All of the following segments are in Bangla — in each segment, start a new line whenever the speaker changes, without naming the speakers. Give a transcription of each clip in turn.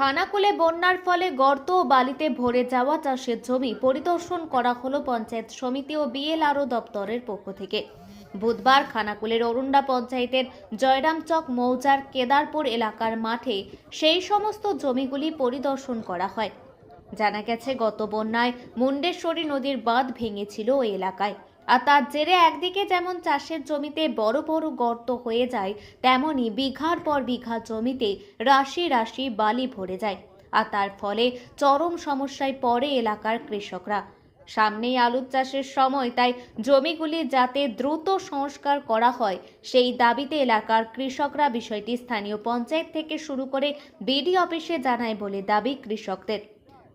খানাকুলে বন্যার ফলে গর্ত ও বালিতে ভরে যাওয়া চাষের জমি পরিদর্শন করা হলো পঞ্চায়েত সমিতি ও বিএলআরও দপ্তরের পক্ষ থেকে। বুধবার খানাকুলের অরুণ্ডা পঞ্চায়েতের জয়রামচক মৌজার কেদারপুর এলাকার মাঠে সেই সমস্ত জমিগুলি পরিদর্শন করা হয়। জানা গেছে, গত বন্যায় মুন্ডেশ্বরী নদীর বাঁধ ভেঙেছিল ওই এলাকায়। আর তার জেরে একদিকে যেমন চাষের জমিতে বড় বড় গর্ত হয়ে যায়, তেমনি বিঘার পর বিঘা জমিতে রাশি রাশি বালি ভরে যায়। আর তার ফলে চরম সমস্যায় পড়ে এলাকার কৃষকরা। সামনেই আলু চাষের সময়, তাই জমিগুলি যাতে দ্রুত সংস্কার করা হয়, সেই দাবিতে এলাকার কৃষকরা বিষয়টি স্থানীয় পঞ্চায়েত থেকে শুরু করে বিডি অফিসে জানায় বলে দাবি কৃষকদের।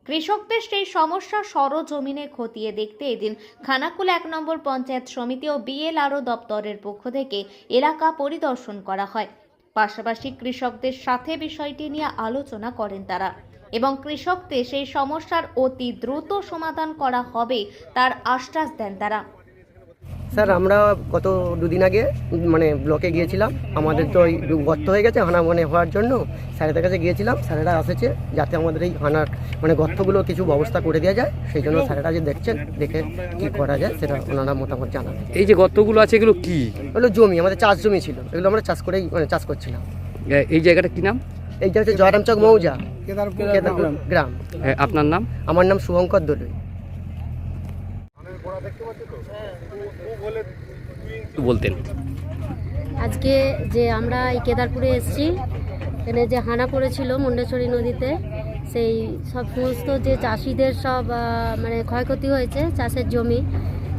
কৃষকদের সেই সমস্যা সরজমিনে খতিয়ে দেখতে এদিন খানাকুল এক নম্বর পঞ্চায়েত সমিতি ও বিএলআরও দপ্তরের পক্ষ থেকে এলাকা পরিদর্শন করা হয়। পাশাপাশি কৃষকদের সাথে বিষয়টি নিয়ে আলোচনা করেন তারা এবং কৃষকদের সেই সমস্যার অতি দ্রুত সমাধান করা হবে তার আশ্বাস দেন তারা।
স্যার আমরা গত দুদিন আগে মানে ব্লকে গিয়েছিলাম। আমাদের তো ওই গর্ত হয়ে গেছে হানা মানে হওয়ার জন্য। স্যারেদের কাছে গিয়েছিলাম স্যারেরা এসেছে যাতে আমাদের এই হানার মানে গর্তগুলো কিছু ব্যবস্থা করে দেওয়া যায়। সেই জন্য স্যারেরা যে দেখছেন দেখে কি করা যায় সেটা ওনারা মতামত জানাবে
এই যে গর্তগুলো আছে এগুলো কি?
এগুলো জমি আমাদের চাষ জমি ছিল। এগুলো আমরা চাষ করেই মানে চাষ করছিলাম।
এই জায়গাটা কি নাম?
এইটা হচ্ছে জয়রামচক মৌজা। কেদারপুর গ্রাম।
এ, আপনার নাম?
আমার নাম শুভঙ্কর দলুই।
বলতেন।
আজকে যে আমরা এই কেদারপুরে এসেছি এখানে যে হানা পড়েছিল মুন্ডেশ্বরী নদীতে সেই সব সমস্ত যে চাষিদের সব মানে ক্ষয়ক্ষতি হয়েছে চাষের জমি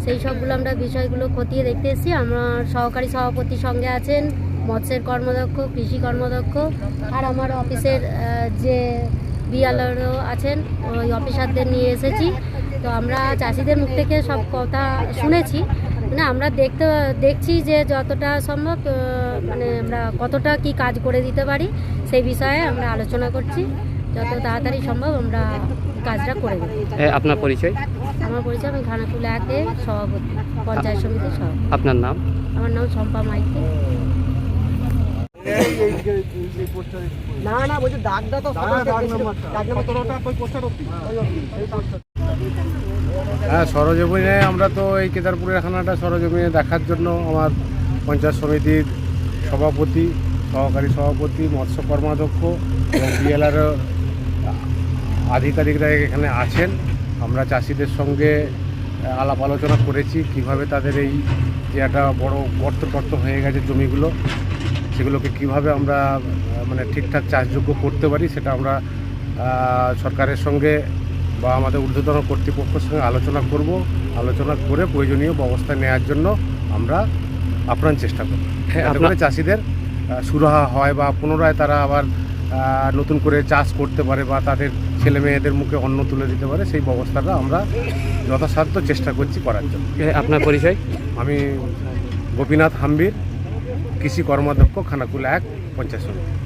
সেই সবগুলো আমরা বিষয়গুলো খতিয়ে দেখতে এসেছি। আমার সহকারী সভাপতির সঙ্গে আছেন মৎস্যের কর্মদক্ষ কৃষি কর্মদক্ষ আর আমার অফিসের যে বিয়ালারও আছেন ওই অফিসারদের নিয়ে এসেছি। তো আমরা চাষিদের মুখ থেকে সব কথা শুনেছি। মানে আমরা দেখতে দেখছি যে যতটা সম্ভব মানে আমরা কতটা কি কাজ করে দিতে পারি সেই বিষয়ে আমরা আলোচনা করছি। যত তাড়াতাড়ি সম্ভব আমরা কাজটা করে দেবো।
আপনার পরিচয়?
আমার পরিচয় আমি খানাকুল একের সভাপতি পঞ্চায়েত সমিতির সভাপতি।
আপনার নাম?
আমার নাম শম্পা মাইতি।
না না বলছি দাগটা তো দাগ
হ্যাঁ সরজমিনে আমরা তো এই কেদারপুরের খানাটা সরজমিনে দেখার জন্য আমার পঞ্চায়েত সমিতির সভাপতি, সহকারী সভাপতি, মৎস্য কর্মাধ্যক্ষ এবং বিএলআর আধিকারিকরা এখানে আছেন। আমরা চাষিদের সঙ্গে আলাপ আলোচনা করেছি কীভাবে তাদের এই যে একটা বড় গর্ত টর্ত হয়ে গেছে জমিগুলো, সেগুলোকে কীভাবে আমরা মানে ঠিকঠাক চাষযোগ্য করতে পারি সেটা আমরা সরকারের সঙ্গে বা আমাদের ঊর্ধ্বতন কর্তৃপক্ষের সঙ্গে আলোচনা করব। আলোচনা করে প্রয়োজনীয় ব্যবস্থা নেওয়ার জন্য আমরা আপ্রাণ চেষ্টা করব।
হ্যাঁ, আপনার-
চাষিদের সুরাহা হয় বা পুনরায় তারা আবার নতুন করে চাষ করতে পারে বা তাদের ছেলে মেয়েদের মুখে অন্ন তুলে দিতে পারে সেই ব্যবস্থাটা আমরা যথাসাধ্য চেষ্টা করছি করার জন্য।
এ, আপনার পরিচয়?
আমি গোপীনাথ হাম্বির কৃষি কর্মাধ্যক্ষ খানাকুল এক পঞ্চায়েত সমিতি।